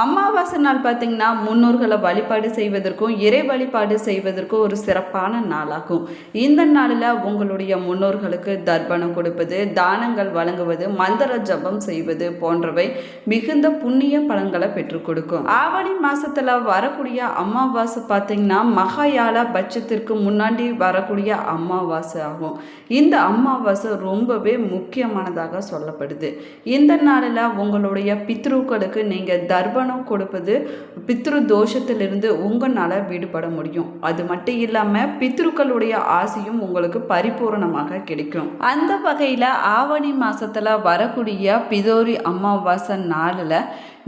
அமாவாசை நாள் பார்த்தீங்கன்னா முன்னோர்களை வழிபாடு செய்வதற்கும் இறை வழிபாடு செய்வதற்கும் ஒரு சிறப்பான நாளாகும். இந்த நாளில் உங்களுடைய முன்னோர்களுக்கு தர்ப்பணம் கொடுப்பது தானங்கள் வழங்குவது மந்திர ஜபம் செய்வது போன்றவை மிகுந்த புண்ணிய பலன்களை பெற்றுக் கொடுக்கும். ஆவணி மாசத்துல வரக்கூடிய அமாவாசை பார்த்தீங்கன்னா மகாயால பட்சத்திற்கு முன்னாடி வரக்கூடிய அமாவாசை ஆகும். இந்த அமாவாசை ரொம்பவே முக்கியமானதாக சொல்லப்படுது. இந்த நாளில் உங்களுடைய பித்ருக்களுக்கு நீங்கள் தர்ப்பணம் கொடுப்பது பித்ரு தோஷத்திலிருந்து உங்களால் விடுபட முடியும். அது மட்டும் இல்லாமல் பித்ருக்களுடைய ஆசையும் உங்களுக்கு பரிபூரணமாக கிடைக்கும். அந்த வகையில் ஆவணி மாசத்துல வரக்கூடிய பிதோரி அமாவாசை நாளில்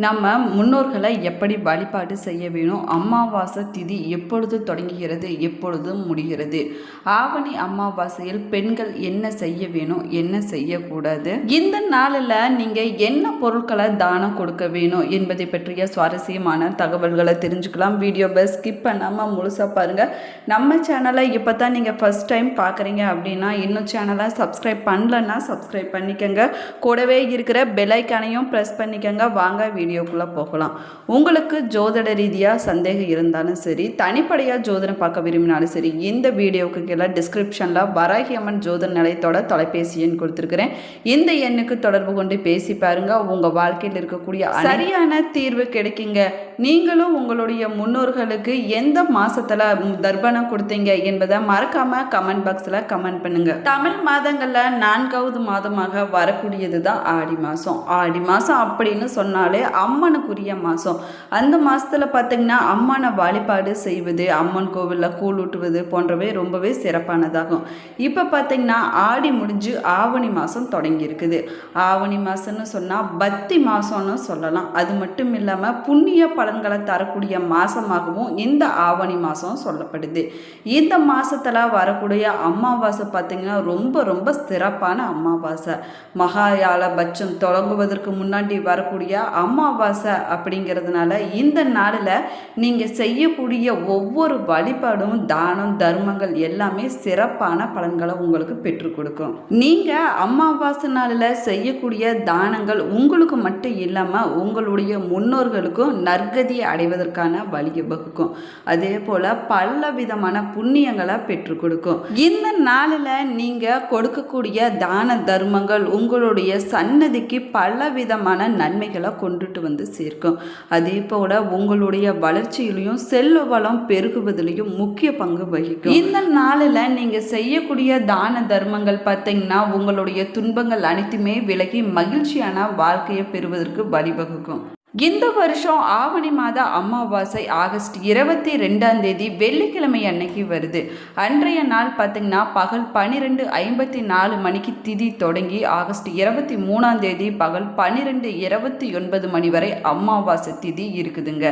நம்ம முன்னோர்களை எப்படி வழிபாடு செய்ய வேணும்? அமாவாசை திதி எப்பொழுது தொடங்குகிறது? எப்பொழுது முடிகிறது? ஆவணி அமாவாசையில் பெண்கள் என்ன செய்ய வேணும்? என்ன செய்யக்கூடாது? இந்த நாளில் நீங்கள் என்ன பொருட்களை தானம் கொடுக்க வேணும் என்பதை பற்றிய சுவாரஸ்யமான தகவல்களை தெரிஞ்சுக்கலாம். வீடியோவை ஸ்கிப் பண்ணாமல் முழுசாக பாருங்கள் நம்ம சேனலை இப்போ தான் நீங்கள் ஃபஸ்ட் டைம் பார்க்குறீங்க அப்படின்னா இன்னும் சேனலை சப்ஸ்கிரைப் பண்ணலன்னா சப்ஸ்கிரைப் பண்ணிக்கோங்க. கூடவே இருக்கிற பெலைக்கானையும் ப்ரெஸ் பண்ணிக்கோங்க. வாங்க வீடியோக்குள்ளே போகலாம். உங்களுக்கு ஜோதிட ரீதியாக சந்தேகம் இருந்தாலும் சரி தனிப்படையாக ஜோதிடம் பார்க்க விரும்பினாலும் சரி இந்த வீடியோவுக்கு கீழே டிஸ்கிரிப்ஷனில் வராகி அம்மன் ஜோதிட நிலையத்தோட தொலைபேசி எண் கொடுத்துருக்குறேன். இந்த எண்ணுக்கு தொடர்பு கொண்டு பேசி பாருங்கள் உங்கள் வாழ்க்கையில் இருக்கக்கூடிய சரியான தீர்வு கிடைக்குங்க. நீங்களும் உங்களுடைய முன்னோர்களுக்கு எந்த மாதத்தில் தர்ப்பணம் கொடுத்தீங்க என்பதை மறக்காம கமெண்ட் பாக்ஸில் கமெண்ட் பண்ணுங்க. தமிழ் மாதங்களில் நான்காவது மாதமாக வரக்கூடியது தான் ஆடி மாதம் ஆடி மாதம் அப்படின்னு சொன்னாலே அம்மனுக்குரிய மாதம் அந்த மாதத்தில் பார்த்தீங்கன்னா அம்மனை வழிபாடு செய்வது அம்மன் கோவிலில் கூழ் ஊட்டுவது போன்றவை ரொம்பவே சிறப்பானதாகும். இப்போ பார்த்திங்கன்னா ஆடி முடிஞ்சு ஆவணி மாதம் தொடங்கியிருக்குது. ஆவணி மாதம்னு சொன்னால் பக்தி மாதம்னு சொல்லலாம். அது மட்டும் இல்லாமல் புண்ணிய பலன்களை தரக்கூடிய மாதமாகவும் இந்த ஆவணி மாதம் சொல்லப்படுது. இந்த மாதத்தில் வரக்கூடிய அமாவாசை பார்த்திங்கன்னா ரொம்ப ரொம்ப சிறப்பான அமாவாசை. மகாயால பட்சம் தொடங்குவதற்கு முன்னாடி வரக்கூடிய அம்மா அமாவாசை அப்படிங்கிறதுனால இந்த நாளில் நீங்கள் செய்யக்கூடிய ஒவ்வொரு வழிபாடும் தானம் தர்மங்கள் எல்லாமே சிறப்பான பலன்களை உங்களுக்கு பெற்றுக் கொடுக்கும். நீங்கள் அமாவாசை நாளில் செய்யக்கூடிய தானங்கள் உங்களுக்கு மட்டும் இல்லாமல் உங்களுடைய முன்னோர்களுக்கும் நற்கதியை அடைவதற்கான வழியை வகுக்கும். அதே போல் பல விதமான புண்ணியங்களை பெற்றுக் கொடுக்கும். இந்த நாளில் நீங்கள் கொடுக்கக்கூடிய தான தர்மங்கள் உங்களுடைய சன்னதிக்கு பல விதமான நன்மைகளை கொண்டு கொண்டுட்டு வந்து சேர்க்கும். அதே போல் உங்களுடைய வளர்ச்சியிலையும் செல்வ வளம் பெருகுவதிலையும் முக்கிய பங்கு வகிக்கும். இந்த நாளில் நீங்கள் செய்யக்கூடிய தான தர்மங்கள் பார்த்தீங்கன்னா உங்களுடைய துன்பங்கள் அனைத்துமே விலகி மகிழ்ச்சியான வாழ்க்கையை பெறுவதற்கு வழிவகுக்கும். இந்த வருஷம் ஆவணி மாத அமாவாசை ஆகஸ்ட் இருபத்தி ரெண்டாம் தேதி வெள்ளிக்கிழமை அன்னைக்கு வருது. அன்றைய நாள் பார்த்திங்கன்னா பகல் பன்னிரெண்டு ஐம்பத்தி நாலு மணிக்கு திதி தொடங்கி ஆகஸ்ட் இருபத்தி மூணாம் தேதி பகல் பன்னிரெண்டு இருபத்தி ஒன்பது மணி வரை அமாவாசை திதி இருக்குதுங்க.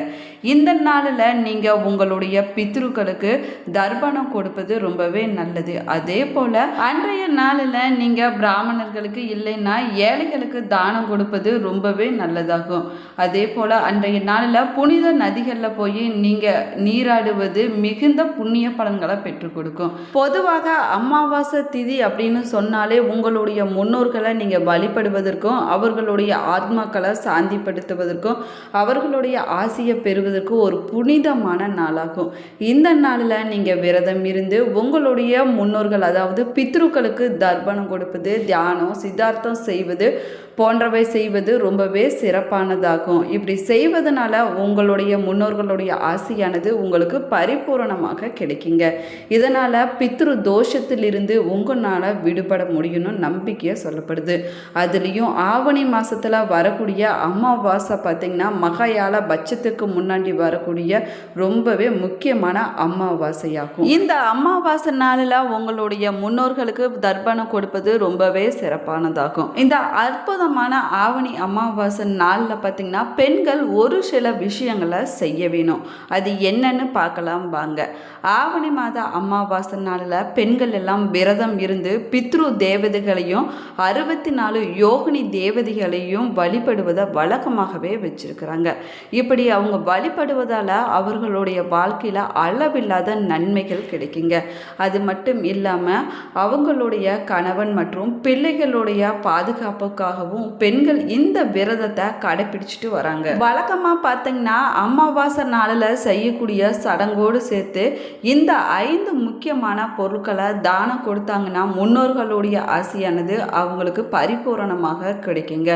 இந்த நாளில் நீங்கள் உங்களுடைய பித்ருக்களுக்கு தர்ப்பணம் கொடுப்பது ரொம்பவே நல்லது. அதே போல் அன்றைய நாளில் நீங்கள் பிராமணர்களுக்கு இல்லைன்னா ஏழைகளுக்கு தானம் கொடுப்பது ரொம்பவே நல்லதாகும். அது அதே போல் அன்றைய நாளில் புனித நதிகளில் போய் நீங்கள் நீராடுவது மிகுந்த புண்ணிய பலன்களை பெற்றுக் கொடுக்கும். பொதுவாக அமாவாசை திதி அப்படின்னு சொன்னாலே உங்களுடைய முன்னோர்களை நீங்கள் வழிபடுவதற்கும் அவர்களுடைய ஆத்மாக்களை சாந்திப்படுத்துவதற்கும் அவர்களுடைய ஆசையை பெறுவதற்கும் ஒரு புனிதமான நாளாகும். இந்த நாளில் நீங்கள் விரதம் இருந்து உங்களுடைய முன்னோர்கள் அதாவது பித்ருக்களுக்கு தர்ப்பணம் கொடுப்பது தியானம் சித்தார்த்தம் செய்வது போன்றவை செய்வது ரொம்பவே சிறப்பானதாகும். இப்படி செய்வதனால உங்களுடைய முன்னோர்களுடைய ஆசையானது உங்களுக்கு பரிபூரணமாக கிடைக்குங்க. இதனால் பித்ரு தோஷத்திலிருந்து உங்களால் விடுபட முடியும்னு நம்பிக்கையாக சொல்லப்படுது. அதுலேயும் ஆவணி மாதத்தில் வரக்கூடிய அமாவாசை பார்த்திங்கன்னா மகாயால பட்சத்துக்கு முன்னாடி வரக்கூடிய ரொம்பவே முக்கியமான அமாவாசையாகும். இந்த அமாவாசை நாளில் உங்களுடைய முன்னோர்களுக்கு தர்ப்பணம் கொடுப்பது ரொம்பவே சிறப்பானதாகும். இந்த அற்புதமான ஆவணி அமாவாசை நாளில் பார்த்திங்கன்னா பெண்கள் ஒரு சில விஷயங்களை செய்ய வேணும். அது என்னன்னு பார்க்கலாம் வாங்க. ஆவணி மாத அமாவாசை நாளில் பெண்கள் எல்லாம் விரதம் இருந்து பித்ரு தேவதைகளையும் அறுபத்தி நாலு யோகினி தேவதைகளையும் வழிபடுவதை வழக்கமாகவே வச்சிருக்கிறாங்க. இப்படி அவங்க வழிபடுவதால் அவர்களுடைய வாழ்க்கையில் அளவில்லாத நன்மைகள் கிடைக்குங்க. அது மட்டும் இல்லாமல் அவங்களுடைய கணவன் மற்றும் பிள்ளைகளுடைய பாதுகாப்புக்காகவும் பெண்கள் இந்த விரதத்தை கடைபிடிச்சிட்டு வராங்க. வழக்கமாக பார்த்தீங்கன்னா அமாவாசை நாளில் செய்யக்கூடிய சடங்கோடு சேர்த்து இந்த ஐந்து முக்கியமான பொருட்களை தானம் கொடுத்தாங்கன்னா முன்னோர்களுடைய ஆசையானது அவங்களுக்கு பரிபூரணமாக கிடைக்குங்க.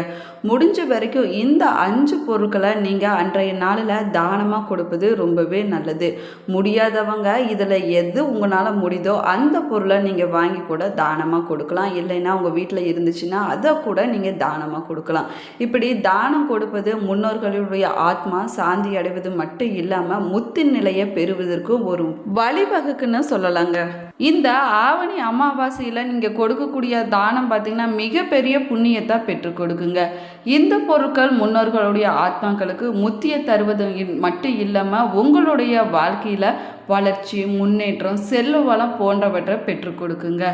முடிஞ்ச வரைக்கும் இந்த அஞ்சு பொருட்களை நீங்கள் அன்றைய நாளில் தானமாக கொடுப்பது ரொம்பவே நல்லது. முடியாதவங்க இதில் எது உங்களால் முடியுதோ அந்த பொருளை நீங்கள் வாங்கி கூட தானமாக கொடுக்கலாம். இல்லைன்னா உங்கள் வீட்டில் இருந்துச்சுன்னா அதை கூட நீங்கள் தானமாக கொடுக்கலாம். இப்படி தானம் கொடுப்பது முன்னோர்களுடைய ஆத்மா சாந்தி அடைவது மட்டும் இல்லாமல் முத்தின் நிலையை பெறுவதற்கும் ஒரு வழிவகுக்குன்னு சொல்லலாங்க. இந்த ஆவணி அமாவாசையில் நீங்கள் கொடுக்கக்கூடிய தானம் பார்த்தீங்கன்னா மிகப்பெரிய புண்ணியத்தை பெற்று கொடுக்குங்க. இந்த பொருட்கள் முன்னோர்களுடைய ஆத்மாக்களுக்கு முத்திய தருவது இன்- மட்டும் இல்லாமல் உங்களுடைய வாழ்க்கையில் வளர்ச்சி முன்னேற்றம் செல்வ வளம் போன்றவற்றை பெற்றுக் கொடுக்குங்க.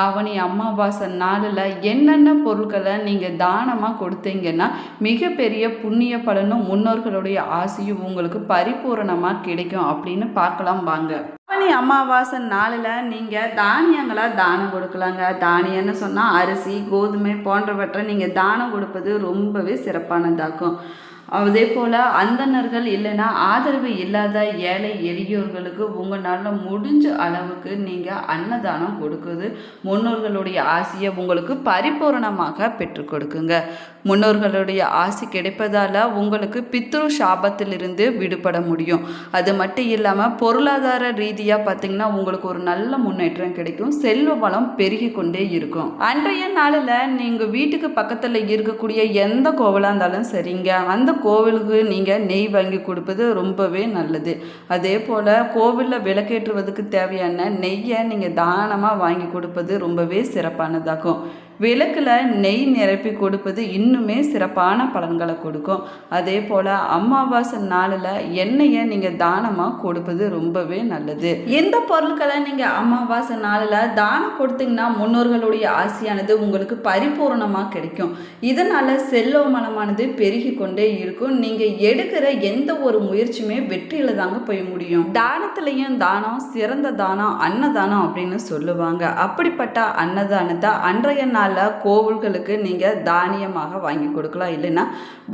ஆவணி அமாவாசை நாளில் என்னென்ன பொருட்களை நீங்கள் தானமாக கொடுத்தீங்கன்னா மிகப்பெரிய புண்ணிய பலனும் முன்னோர்களுடைய ஆசையும் உங்களுக்கு பரிபூரணமாக கிடைக்கும் அப்படின்னு பார்க்கலாம் வாங்க. ஆவணி அமாவாசை நாளில் நீங்கள் தானியங்களை தானம் கொடுக்கலாங்க. தானியம்னு சொன்னால் அரிசி கோதுமை போன்றவற்றை நீங்கள் தானம் கொடுப்பது ரொம்பவே சிறப்பானதாக்கும். அதே போல் அந்தணர்கள் இல்லைன்னா ஆதரவு இல்லாத ஏழை எளியோர்களுக்கு உங்களால் முடிஞ்ச அளவுக்கு நீங்கள் அன்னதானம் கொடுக்குது முன்னோர்களுடைய ஆசையை உங்களுக்கு பரிபூரணமாக பெற்றுக் கொடுக்குங்க. முன்னோர்களுடைய ஆசி கிடைப்பதால் உங்களுக்கு பித்ரு சாபத்திலிருந்து விடுபட முடியும். அது மட்டும் இல்லாமல் பொருளாதார ரீதியாக பார்த்தீங்கன்னா உங்களுக்கு ஒரு நல்ல முன்னேற்றம் கிடைக்கும். செல்வ வளம் பெருகி கொண்டே இருக்கும். அன்றைய நாளில் நீங்கள் வீட்டுக்கு பக்கத்தில் இருக்கக்கூடிய எந்த கோவிலாக இருந்தாலும் சரிங்க. அந்த கோவிலுக்கு நீங்கள் நெய் வாங்கி கொடுப்பது ரொம்பவே நல்லது. அதே போல் கோவிலில் விளக்கேற்றுவதற்கு தேவையான நெய்யை நீங்கள் தானமாக வாங்கி கொடுப்பது ரொம்பவே சிறப்பானதாகும். விளக்கில் நெய் நிரப்பி கொடுப்பது இன்னுமே சிறப்பான பலன்களை கொடுக்கும். அதே போல் அமாவாசை நாளில் எண்ணெயை நீங்கள் தானமாக கொடுப்பது ரொம்பவே நல்லது. எந்த பொருட்களை நீங்கள் அமாவாசை நாளில் தானம் கொடுத்தீங்கன்னா முன்னோர்களுடைய ஆசையானது உங்களுக்கு பரிபூரணமாக கிடைக்கும். இதனால் செல்வ மனமானது பெருகி கொண்டே இருக்கும். நீங்கள் எடுக்கிற எந்த ஒரு முயற்சியுமே வெற்றியில் தாங்க போய் முடியும். தானத்துலேயும் தானம் சிறந்த தானம் அன்னதானம் அப்படின்னு சொல்லுவாங்க. அப்படிப்பட்ட அன்னதானத்தை அன்றைய நாள் அதனால் கோவில்களுக்கு நீங்கள் தானியமாக வாங்கி கொடுக்கலாம். இல்லைன்னா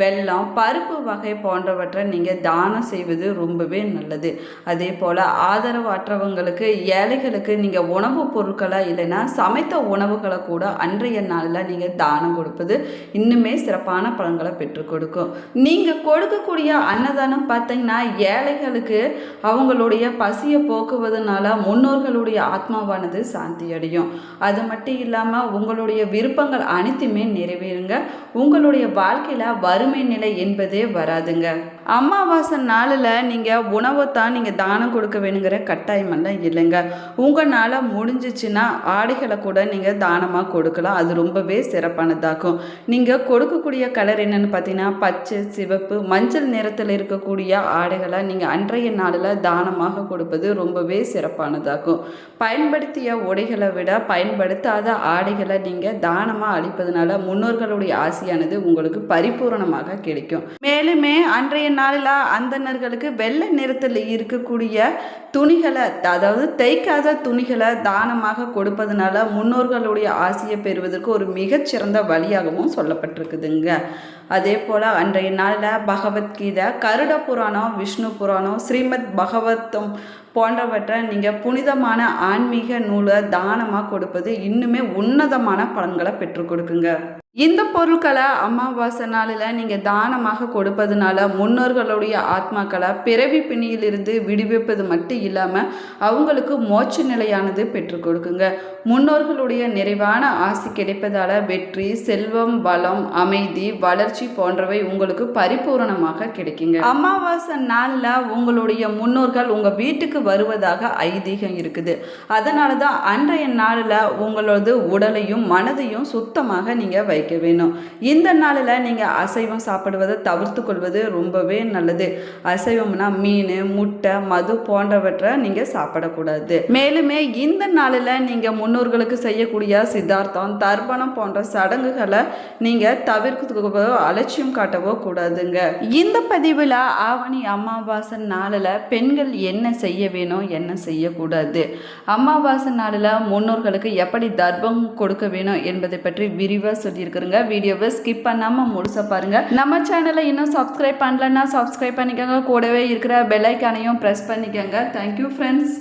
வெல்லம் பருப்பு வகை போன்றவற்றை நீங்கள் தானம் செய்வது ரொம்பவே நல்லது. அதே போல் ஆதரவற்றவங்களுக்கு ஏழைகளுக்கு நீங்கள் உணவுப் பொருட்களை இல்லைன்னா சமைத்த உணவுகளை கூட அன்றைய நாளில் நீங்கள் தானம் கொடுப்பது இன்னுமே சிறப்பான பலன்களை பெற்றுக் கொடுக்கும். நீங்கள் கொடுக்கக்கூடிய அன்னதானம் பார்த்தீங்கன்னா ஏழைகளுக்கு அவங்களுடைய பசியை போக்குவதனால முன்னோர்களுடைய ஆத்மாவானது சாந்தி அடையும். அது மட்டும் இல்லாமல் உங்களுடைய விருப்பங்கள் அனைத்துமே நிறைவேறுங்க. உங்களுடைய வாழ்க்கையில் வறுமை நிலை என்பதே வராதுங்க. அமாவாசை நாளில் நீங்கள் உணவை தான் நீங்கள் தானம் கொடுக்க வேணுங்கிற கட்டாயமெல்லாம் இல்லைங்க. உங்களால் முடிஞ்சிச்சுன்னா ஆடைகளை கூட நீங்கள் தானமாக கொடுக்கலாம். அது ரொம்பவே சிறப்பானதாகும் நீங்கள் கொடுக்கக்கூடிய கலர் என்னென்னு பார்த்தீங்கன்னா பச்சை சிவப்பு மஞ்சள் நிறத்தில் இருக்கக்கூடிய ஆடைகளை நீங்கள் அன்றைய நாளில் தானமாக கொடுப்பது ரொம்பவே சிறப்பானதாகும் பயன்படுத்திய உடைகளை விட பயன்படுத்தாத ஆடைகளை நீங்கள் தானமாக அளிப்பதனால முன்னோர்களுடைய ஆசையானது உங்களுக்கு பரிபூரணமாக கிடைக்கும். மேலுமே அன்றைய நாளில் அந்தணர்களுக்கு வெள்ளை நிறத்தில் இருக்கக்கூடிய துணிகளை அதாவது தைக்காத துணிகளை தானமாக கொடுப்பதனால முன்னோர்களுடைய ஆசையை பெறுவதற்கு ஒரு மிகச்சிறந்த வழியாகவும் சொல்லப்பட்டிருக்குதுங்க. அதே போல் அன்றைய நாளில் பகவத்கீதை கருட புராணம் விஷ்ணு புராணம் ஸ்ரீமத் பகவத்தம் போன்றவற்றை நீங்கள் புனிதமான ஆன்மீக நூலை தானமாக கொடுப்பது இன்னுமே உன்னதமான பலன்களை பெற்றுக் கொடுக்குங்க. இந்த பொருட்களை அமாவாசை நாளில் நீங்கள் தானமாக கொடுப்பதுனால முன்னோர்களுடைய ஆத்மாக்களை பிறவி பிணியிலிருந்து விடுவிப்பது மட்டும் இல்லாமல் அவங்களுக்கு மோட்ச நிலையானது பெற்றுக் கொடுக்குங்க. முன்னோர்களுடைய நிறைவான ஆசி கிடைப்பதால் வெற்றி செல்வம் வளம் அமைதி வளர்ச்சி போன்றவை உங்களுக்கு பரிபூரணமாக கிடைக்குங்க. அமாவாசை நாளில் உங்களுடைய முன்னோர்கள் உங்கள் வீட்டுக்கு வருவதாக ஐதீகம் இருக்குது. அதனால தான் அன்றைய நாளில் உங்களது உடலையும் மனதையும் சுத்தமாக நீங்கள் வைக்க வேணும். இந்த நாளில் நீங்கள் அசைவம் சாப்பிடுவதை தவிர்த்து கொள்வது ரொம்பவே நல்லது. அசைவம்னா மீன் முட்டை மது போன்றவற்றை நீங்கள் சாப்பிடக்கூடாது. மேலுமே இந்த நாளில் நீங்கள் முன்னோர்களுக்கு செய்யக்கூடிய சித்தார்த்தம் தர்ப்பணம் போன்ற சடங்குகளை நீங்கள் தவிர்க்கவோ அலட்சியம் காட்டவோ கூடாதுங்க. இந்த பதிவில் ஆவணி அமாவாசை நாளில் பெண்கள் என்ன செய்ய வேணும் என்ன செய்யக்கூடாது? அமாவாசை நாளில் முன்னோர்களுக்கு எப்படி தர்ப்பம் கொடுக்க வேணும் என்பதை பற்றி விரிவாக சொல்லியிருக்க இருக்குங்க வீடியோவை ஸ்கிப் பண்ணாமல் முழுசாக பாருங்கள் நம்ம சேனலை இன்னும் சப்ஸ்கிரைப் பண்ணலன்னா சப்ஸ்கிரைப் பண்ணிக்கோங்க. கூடவே இருக்கிற பெல் ஐக்கானையும் ப்ரெஸ் பண்ணிக்கோங்க. Thank you friends